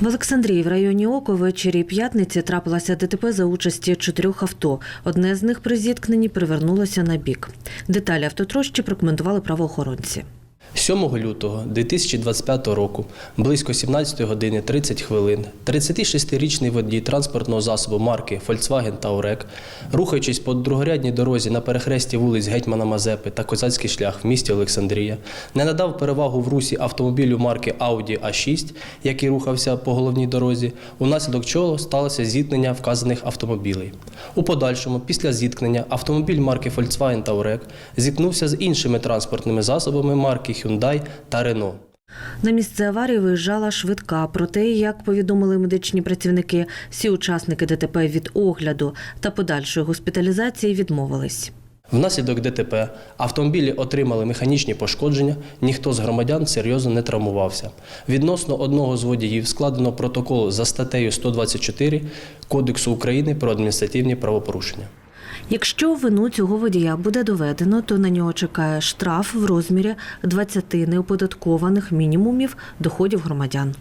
В Олександрії в районі Око ввечері п'ятниці трапилася ДТП за участі чотирьох авто. Одне з них при зіткненні привернулося на бік. Деталі автотрощі прокоментували правоохоронці. 7 лютого 2025 року, близько 17 години 30 хвилин, 36-річний водій транспортного засобу марки Volkswagen Touareg, рухаючись по другорядній дорозі на перехресті вулиць Гетьмана Мазепи та Козацький шлях в місті Олександрія, не надав перевагу в русі автомобілю марки Audi A6, який рухався по головній дорозі, унаслідок чого сталося зіткнення вказаних автомобілей. У подальшому, після зіткнення, автомобіль марки Volkswagen Touareg зіткнувся з іншими транспортними засобами марки Hyundai та Renault. На місце аварії виїжджала швидка. Проте, як повідомили медичні працівники, всі учасники ДТП від огляду та подальшої госпіталізації відмовились. Внаслідок ДТП автомобілі отримали механічні пошкодження, ніхто з громадян серйозно не травмувався. Відносно одного з водіїв складено протокол за статтею 124 Кодексу України про адміністративні правопорушення. Якщо вину цього водія буде доведено, то на нього чекає штраф в розмірі 20 неоподаткованих мінімумів доходів громадян.